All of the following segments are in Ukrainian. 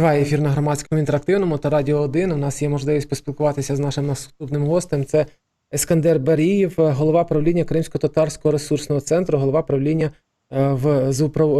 Триває ефір на громадському інтерактивному та Радіо 1. У нас є можливість поспілкуватися з нашим наступним гостем. Це Ескандер Барієв, голова правління Кримсько-Татарського ресурсного центру, голова правління е, в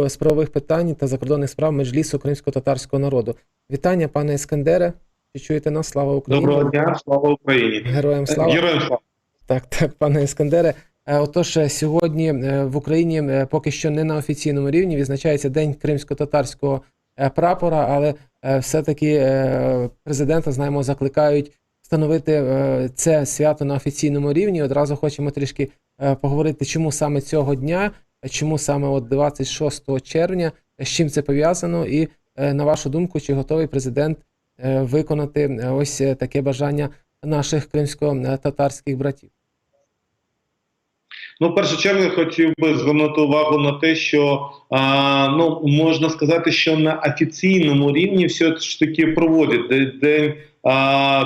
з правових питань та закордонних справ Меджлісу кримсько-татарського народу. Вітання, пане Ескандере. Чи чуєте нас? Слава Україні! Доброго дня, слава Україні. Героям слава! Героям слава. Так, так, пане Іскандере. Е, Отож, е, сьогодні в Україні поки що не на офіційному рівні відзначається День кримсько-татарського прапора, але е, все-таки е, президента, знаємо, закликають встановити е, це свято на офіційному рівні. Одразу хочемо трішки е, поговорити, чому саме цього дня, е, чому саме от 26 червня, е, з чим це пов'язано, і е, на вашу думку, чи готовий президент е, виконати е, ось е, таке бажання наших кримсько-татарських братів? Ну, в першу чергу я хотів би звернути увагу на те, що а, ну можна сказати, що на офіційному рівні все ж таки проводять. Де- день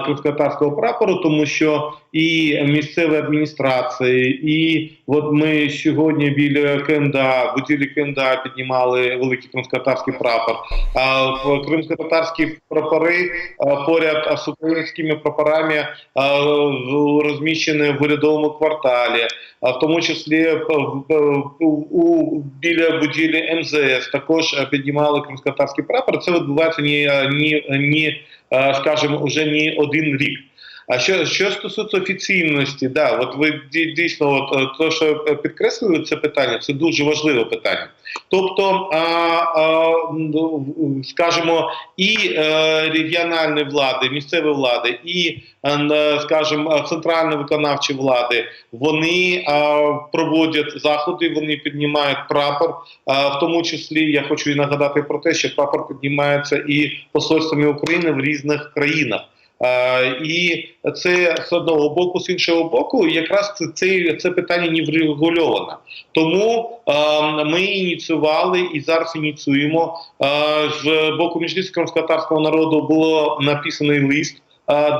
кримськотарського прапору, тому що і місцеві адміністрації, і от ми сьогодні біля КНДА, будівлі КНДА піднімали великий кримськотарський прапор. А в кримськотарські прапори поряд з українськими прапорами розміщені в урядовому кварталі. А в тому числі у біля будівлі МЗС також піднімали кримськотарський прапор. Це відбувається ні, ні, ні скажімо, уже не один рік. А що, що стосується офіційності, да, от ви дійсно, от е, то, що підкреслили це питання, це дуже важливе питання. Тобто, а, а, ну, скажімо, і е, регіональні влади, місцеві влади, і, е, скажімо, центральні виконавчі влади, вони проводять заходи, вони піднімають прапор. В тому числі я хочу і нагадати про те, що прапор піднімається і посольствами України в різних країнах. І це з одного боку, з іншого боку, якраз це, це, це питання не врегульовано. Тому е, ми ініціювали і зараз ініціюємо е, з боку міжліцького татарського народу було написаний лист.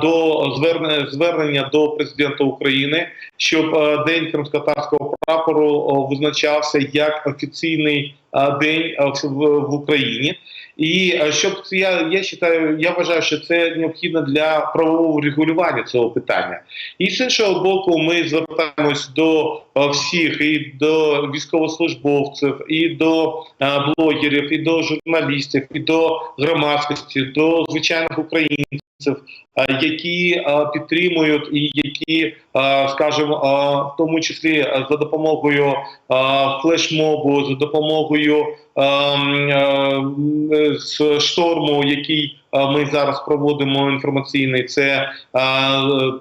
До звернення, звернення до президента України, щоб день кримськотарського прапору визначався як офіційний день в, Україні. І щоб я, я вважаю, я вважаю, що це необхідно для правового регулювання цього питання. І з іншого боку, ми звертаємось до всіх і до військовослужбовців, і до блогерів, і до журналістів, і до громадськості, до звичайних українців. Які підтримують і які, скажімо, в тому числі за допомогою флешмобу, за допомогою ем, е, з шторму, який е, ми зараз проводимо інформаційний, це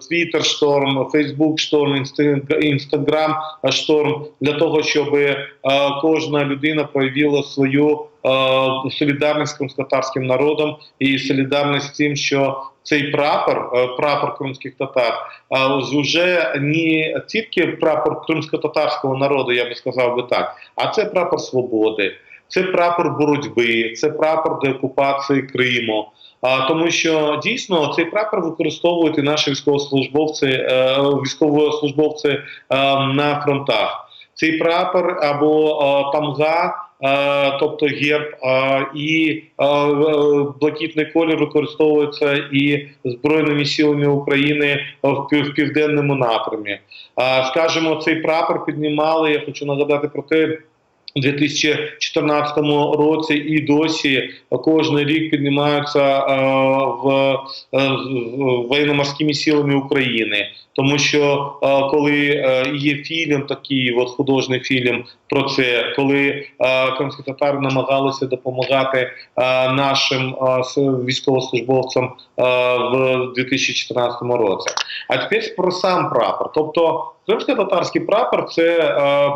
Твіттер шторм, Фейсбук шторм, Інстаграм шторм для того, щоб е, кожна людина проявила свою е, солідарність з кримськотарським народом і солідарність з тим, що цей прапор, е, прапор кримських татар, вже не тільки прапор кримсько-татарського народу, я би сказав би так, а це прапор свободи. Це прапор боротьби, це прапор деокупації Криму. А тому, що дійсно цей прапор використовують і наші військовослужбовці, е, військовослужбовці е, на фронтах. Цей прапор або е, тамга, тобто герб, і блакитний колір використовується і збройними силами України в, південному напрямі. Скажімо, цей прапор піднімали. Я хочу нагадати про те. У 2014 році і досі кожен рік піднімаються е, в, е, в- воєнно-морськими силами України, тому що е, коли е, є фільм, такий от художній фільм про це, коли е, кримські татари намагалися допомагати нашим військовослужбовцям в 2014 році. А тепер про сам прапор. Тобто кримсько-татарський прапор це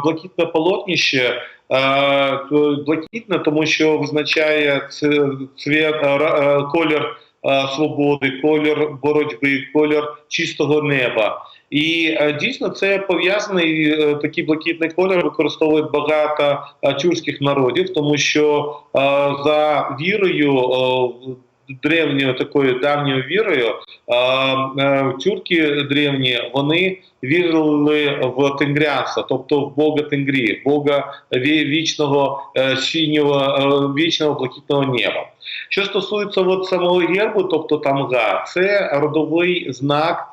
блакитне полотнище. Е, Блакитне, тому що визначає цвіт, колір свободи, колір боротьби, колір чистого неба. І е, дійсно це пов'язаний е, такий блакитний колір використовують багато е, тюркських народів, тому що е, за вірою е, древньою такою давньою вірою. Е, Тюрки древні вони вірили в тенгрянство, тобто в Бога Тенгрі, Бога вічного е, синього, е, вічного блакитного неба. Що стосується от самого гербу, тобто тамга, це родовий знак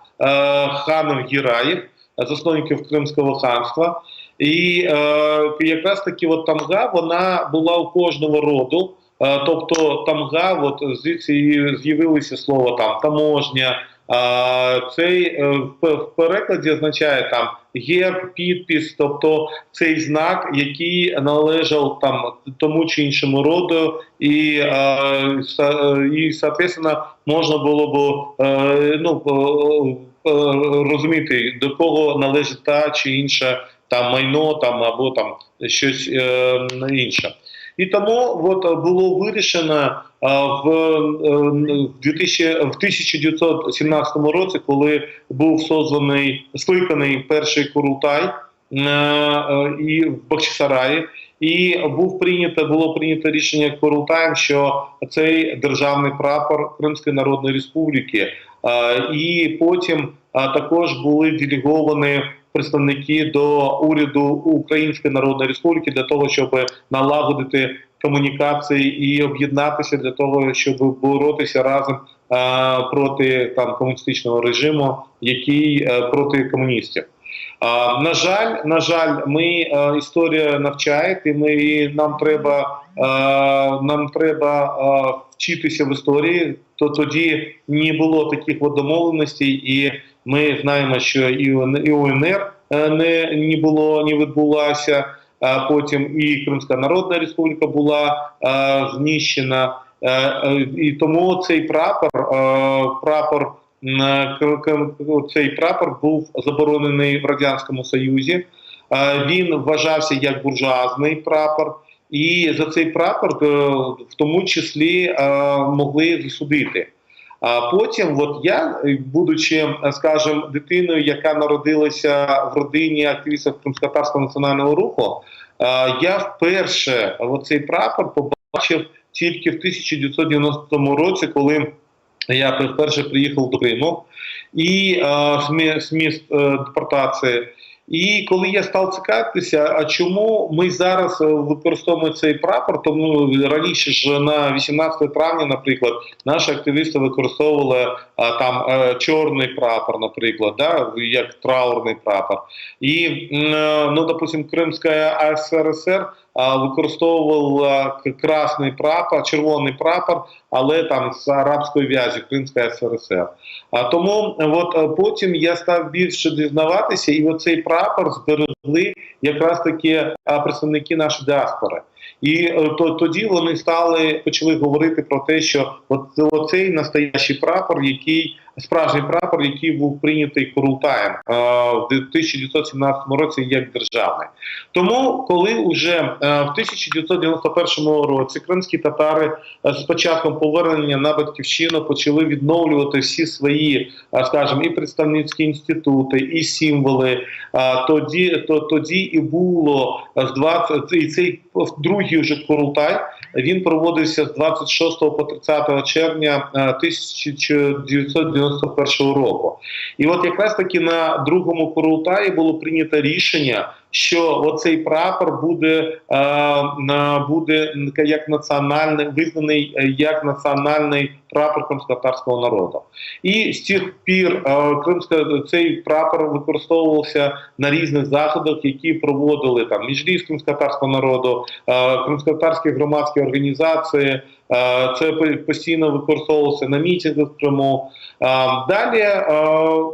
ханів Гіраїв, засновників Кримського ханства. І е, якраз таки от тамга вона була у кожного роду. Е, тобто тамга, от звідси і з'явилося слово там таможня. А цей е, в перекладі означає там герб, підпис, тобто цей знак, який належав там тому чи іншому роду, і, е, і соответственно, можна було б ну, розуміти, до кого належить та чи інша там майно там або там щось інше. І тому от е, було вирішено е, в 2000, в 1917 році, коли був созданий скликаний перший Курултай е, е, і в Бахчисараї, і був прийнято було прийнято рішення Курултаєм, що цей державний прапор Кримської Народної Республіки, е, і потім також були делеговані представники до уряду Української Народної Республіки для того, щоб налагодити комунікації і об'єднатися для того, щоб боротися разом а, проти там комуністичного режиму, який е, проти комуністів. На жаль, на жаль, ми е, історія навчає, і ми нам треба е, нам треба е, вчитися в історії. То тоді не було таких домовленостей, і ми знаємо, що і УНР е, не, не було, не відбулася. Потім і Кримська Народна Республіка була е, знищена. Е, і тому цей прапор, прапор цей прапор був заборонений в радянському союзі. Він вважався як буржуазний прапор, і за цей прапор в тому числі могли засудити. А потім, от я, е, будучи, скажімо, дитиною, яка народилася в родині активістів Кримськотарського національного руху, е, я вперше цей прапор побачив тільки в 1990 році, коли я вперше приїхав до Криму і е, з міст депортації. І коли я став цікавитися, а чому ми зараз е, використовуємо цей прапор, тому раніше ж на 18 травня, наприклад, наші активісти використовували а, там е, чорний прапор, наприклад, да, як траурний прапор. І е, ну, допустим, Кримська АСРСР а, використовувала красний прапор, червоний прапор, але там з арабської в'язі Кримська СРСР. А тому от е, потім я став більше дізнаватися, і оцей прапор зберегли якраз таки представники нашої діаспори. І е, то тоді вони стали почали говорити про те, що от оцей настоящий прапор, який справжній прапор, який був прийнятий Курултаєм е, в 1917 році як державний. Тому, коли вже е, в 1991 році кримські татари е, з початком повернення на батьківщину почали відновлювати всі свої, е, скажімо, і представницькі інститути, і символи. А тоді, то тоді і було з 20, і цей другий вже Курултай. Він проводився з 26 по 30 червня е, 1991 року. І от якраз таки на другому Курултаї було прийнято рішення, що оцей прапор буде, е, буде як національний визнаний е, як національний прапор кримськотарського народу. І з тих пір е, кримська цей прапор використовувався на різних заходах, які проводили там міжліс кримськотарського народу, кримськотарські громадські організації. Е, Це по- постійно використовувалося на мітингах в Криму. Е, Далі, е,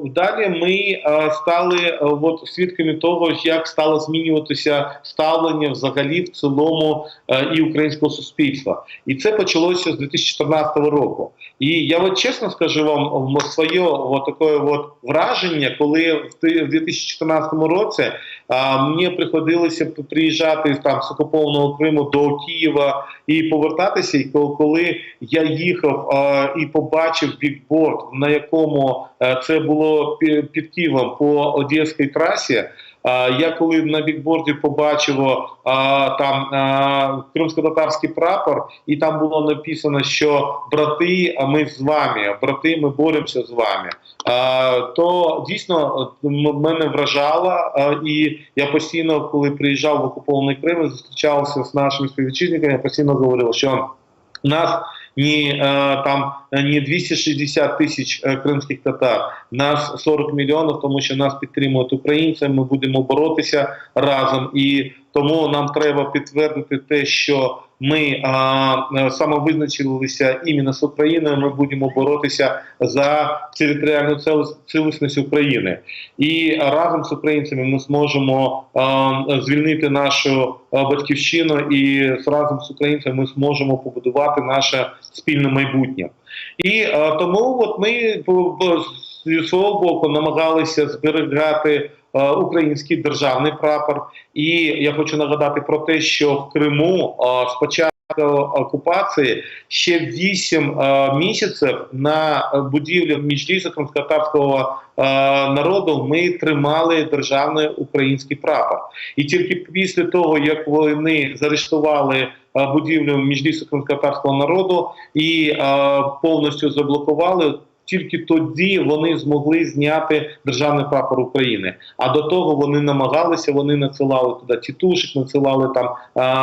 далі ми стали от, свідками того, як стало змінюватися ставлення взагалі в цілому і українського суспільства. І це почалося з 2014 року. І я от чесно скажу вам своє от таке от враження, коли в ти- в 2014 році а, мені приходилося приїжджати там з окупованого Криму до Києва і повертатися. І коли я їхав а, і побачив бікборд, на якому е, це було під Києвом по Одеській трасі. Я коли на бікборді побачив а, там а, кримсько-татарський прапор, і там було написано, що брати, а ми з вами, брати, ми боремося з вами. А, то дійсно мене вражало, а, і я постійно, коли приїжджав в окупований Крим, зустрічався з нашими співвітчизниками, я постійно говорив, що нас не там не 260 тисяч е, кримських татар, нас 40 мільйонів, тому що нас підтримують українці. Ми будемо боротися разом, і тому нам треба підтвердити те, що ми а, е, самовизначилися іменно з Україною. Ми будемо боротися за територіальну цілісність України, і разом з українцями ми зможемо а, звільнити нашу батьківщину, і разом з українцями ми зможемо побудувати наше спільне майбутнє. І а, тому от ми по- свого боку намагалися зберігати український державний прапор. І я хочу нагадати про те, що в Криму спочатку окупації ще 8 а, місяців на будівлі міжлісу кримськотарського а, народу ми тримали державний український прапор. І тільки після того, як вони заарештували будівлю міжлісу кримськотарського народу і повністю заблокували. Тільки тоді вони змогли зняти державний прапор України. А до того вони намагалися, вони надсилали туди тітушок, надсилали там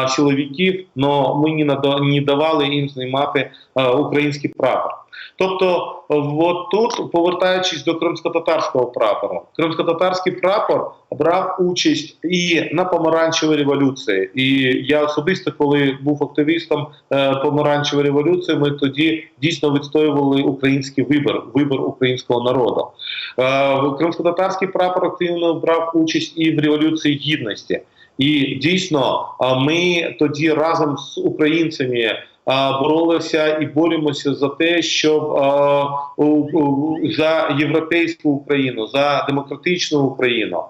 чоловіків, але ми не, давали їм знімати український прапор. Тобто, от тут, повертаючись до кримсько-татарського прапору, кримсько-татарський прапор брав участь і на помаранчевій революції. І я особисто, коли був активістом е, помаранчевої революції, ми тоді дійсно відстоювали український вибір, вибір українського народу. Е, Кримсько-татарський прапор активно брав участь і в революції гідності. І дійсно, ми тоді разом з українцями боролися і боремося за те, щоб за європейську Україну, за демократичну Україну.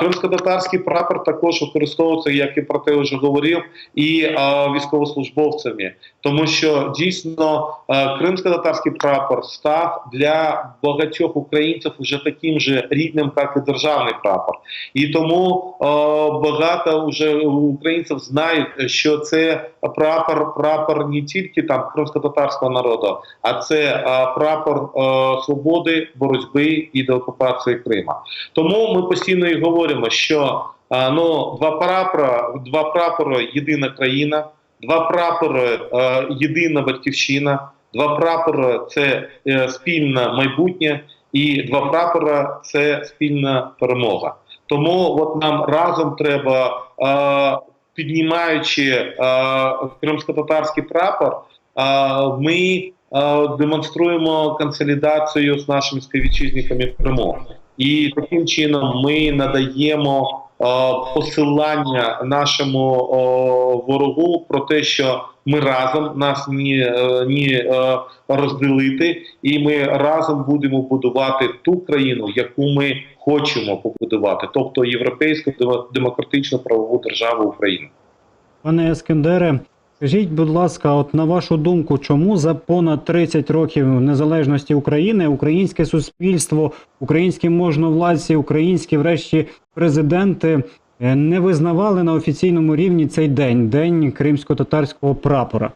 Кримсько-татарський прапор також використовується, як і про те вже говорив, і військовослужбовцями, тому що дійсно кримсько-татарський прапор став для багатьох українців уже таким же рідним, як і державний прапор. І тому багато вже українців знають, що це прапор, прапор не тільки там кримсько-татарського народу, а це прапор е, свободи, боротьби і деокупації Крима. Тому ми постійно і говоримо, що е, ну два прапора, два прапори єдина країна, два прапори е, єдина батьківщина, два прапори це спільне майбутнє, і два прапора це спільна перемога. Тому от нам разом треба, піднімаючи е, кримсько-татарський прапор, е, ми е, демонструємо консолідацію з нашими співвітчизниками в Криму. І таким чином ми надаємо е, посилання нашому е, ворогу про те, що ми разом нас ні, е, ні е, розділити, і ми разом будемо будувати ту країну, яку ми хочемо побудувати, тобто європейську демо- демократичну правову державу України. Пане Ескендере, скажіть, будь ласка, от на вашу думку, чому за понад 30 років незалежності України українське суспільство, українські можновладці, українські, врешті, президенти не визнавали на офіційному рівні цей день, день кримсько-татарського прапора?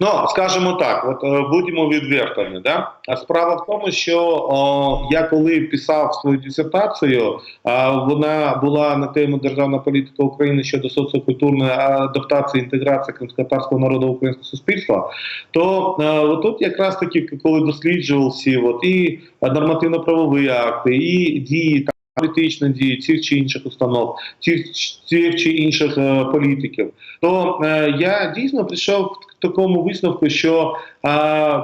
Ну, скажімо так, от е, будемо відвертими. Да? Справа в тому, що о, я коли писав свою дисертацію, а, вона була на тему державна політика України щодо соціокультурної адаптації інтеграції кримськотарського народу в українське суспільство, то е, тут якраз таки, коли досліджував всі от, і нормативно-правові акти, і дії. Політичні дії цих чи інших установ, цих, цих чи інших е, політиків, то е, я дійсно прийшов к такому висновку, що е,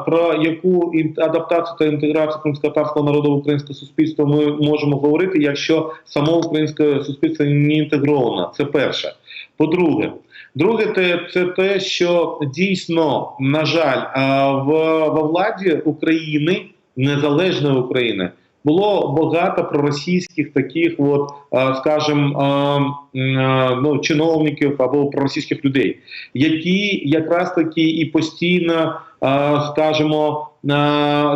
про яку адаптацію та інтеграцію кримськотарського народу в українське суспільство ми можемо говорити, якщо само українське суспільство не інтегровано. Це перше. По-друге, друге, те, це те, що дійсно, на жаль, е, в, во владі України, незалежної України, було багато проросійських таких, от, е, скажімо, е, е, ну, чиновників або проросійських людей, які якраз таки і постійно скажімо,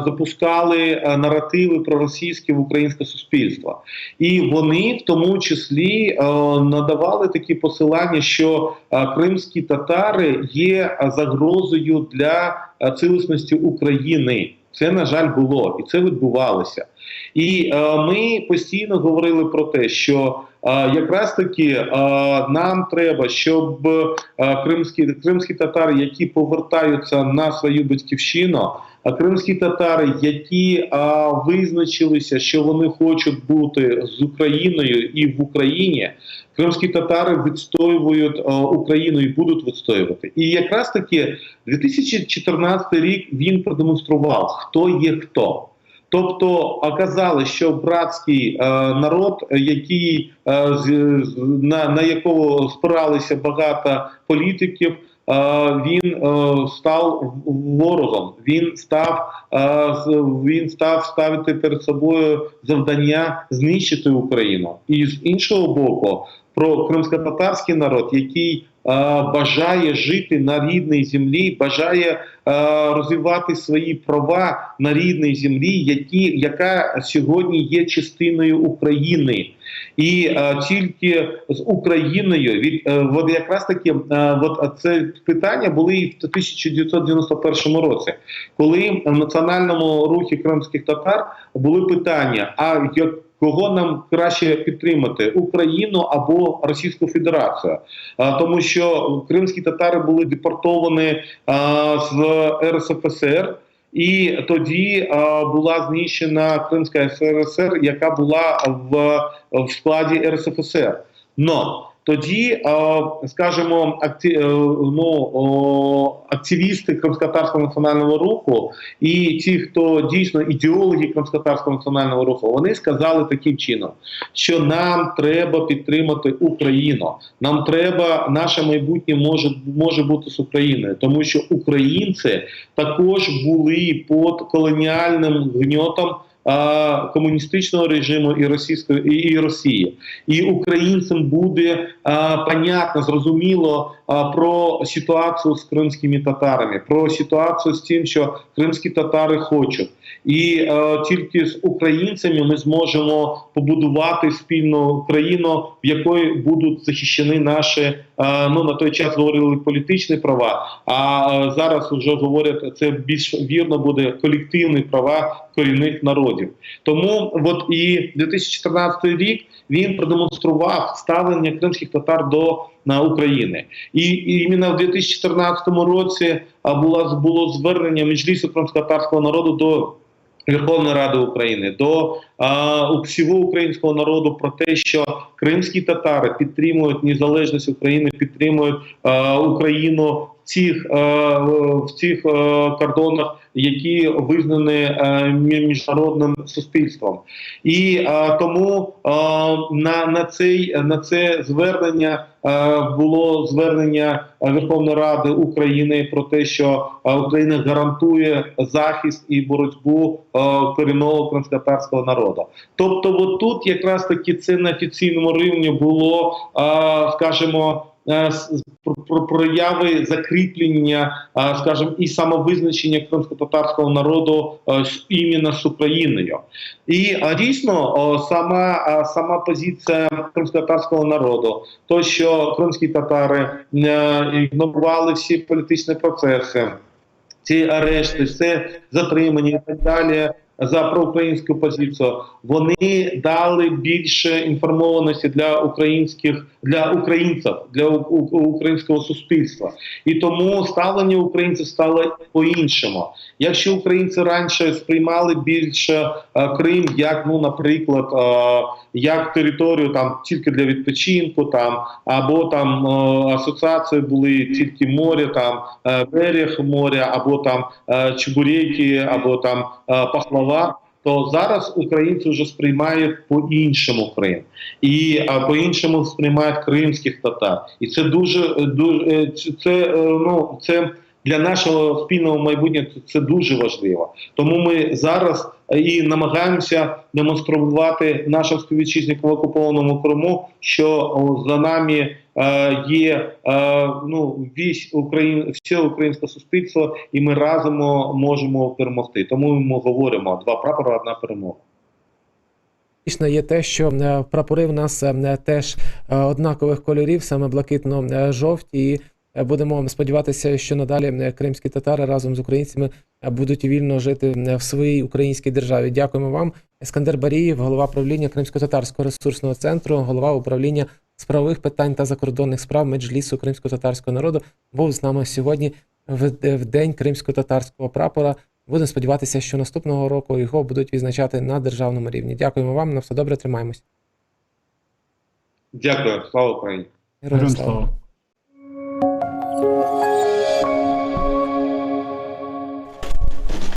запускали наративи проросійські в українське суспільство, і вони в тому числі надавали такі посилання, що кримські татари є загрозою для цілісності України. Це на жаль було, і це відбувалося. І е, ми постійно говорили про те, що е, якраз таки е, нам треба, щоб е, кримські, кримські татари, які повертаються на свою батьківщину, а кримські татари, які е, визначилися, що вони хочуть бути з Україною і в Україні, кримські татари відстоюють е, Україну і будуть відстоювати. І якраз таки 2014 рік він продемонстрував, хто є хто. Тобто оказали, що братський е, народ, який е, на, на якого спиралися багато політиків, е, він е, став ворогом. Він став е, він став ставити перед собою завдання знищити Україну. І з іншого боку, про кримськотатарський народ, який бажає жити на рідній землі, бажає е, розвивати свої права на рідній землі, які, яка сьогодні є частиною України. І е, тільки з Україною від е, от якраз таки е, от це питання були і в 1991 році, коли в національному рухі кримських татар були питання: а як Кого нам краще підтримати Україну або Російську Федерацію, тому що кримські татари були депортовані з РСФСР, і тоді була знищена Кримська СРСР, яка була в складі РСФСР. Но тоді, а, скажімо, акті, е, ну, активісти Кримськотарського національного руху і ті, хто дійсно ідеологи Кримськотарського національного руху, вони сказали таким чином, що нам треба підтримати Україну. Нам треба наше майбутнє може, може бути з Україною, тому що українці також були під колоніальним гньотом. Комуністичного режиму і російської і, Росії, і українцям буде понятно, зрозуміло про ситуацію з кримськими татарами, про ситуацію з тим, що кримські татари хочуть, і е, тільки з українцями ми зможемо побудувати спільну країну, в якої будуть захищені наші е, ну на той час говорили політичні права. А е, зараз вже говорять це більш вірно буде колективні права корінних народів. Тому от і 2014 рік він продемонстрував ставлення кримських татар до на України, і, і іменно в 2014 році була було звернення Меджлісу кримськотатарського народу до. Верховної Ради України до а, всього українського народу про те, що кримські татари підтримують незалежність України, підтримують а, Україну цих, в цих кордонах, які визнані міжнародним суспільством. І тому на, на, цей, на це звернення було звернення Верховної Ради України про те, що Україна гарантує захист і боротьбу корінного кримськотарського народу. Тобто, от тут якраз таки це на офіційному рівні було, скажімо. Е, прояви закріплення, а, скажімо, і самовизначення кримсько-татарського народу е, іменно з Україною. І дійсно сама, сама позиція кримсько-татарського народу, то що кримські татари е, ігнорували всі політичні процеси, ці арешти, все затримання і так далі за проукраїнську позицію, вони дали більше інформованості для українських для українців, для українського суспільства, і тому ставлення українців стало по-іншому. Якщо українці раніше сприймали більше е, Крим, як ну, наприклад, е, як територію там тільки для відпочинку, там або там е, асоціації були тільки море, там е, берег моря, або там е, чебуреки, або там е, пахлава. То зараз українці вже сприймають по-іншому Крим, і по-іншому сприймають кримських татар, і це дуже е, дуже це- е, ну це для нашого спільного майбутнього це дуже важливо. Тому ми зараз і намагаємося демонструвати нашим співвітчизникам в окупованому Криму, що за нами е, є е, ну вісь Україн, все українське суспільство, і ми разом можемо перемогти. Тому ми говоримо два прапора, одна перемога. Дійсно є те, що е, прапори в нас теж однакових кольорів, саме блакитно-жовті. Е, будемо сподіватися, що надалі е, кримські татари разом з українцями е, будуть вільно жити в своїй українській державі. Дякуємо вам. Ескандер Баріїв, голова правління Кримсько-татарського ресурсного центру, голова управління з правових питань та закордонних справ Меджлісу кримсько-татарського народу, був з нами сьогодні в, в день кримсько-татарського прапора. Будемо сподіватися, що наступного року його будуть відзначати на державному рівні. Дякуємо вам. На все добре, тримаємось. Дякую, слава Україні. Героям слава.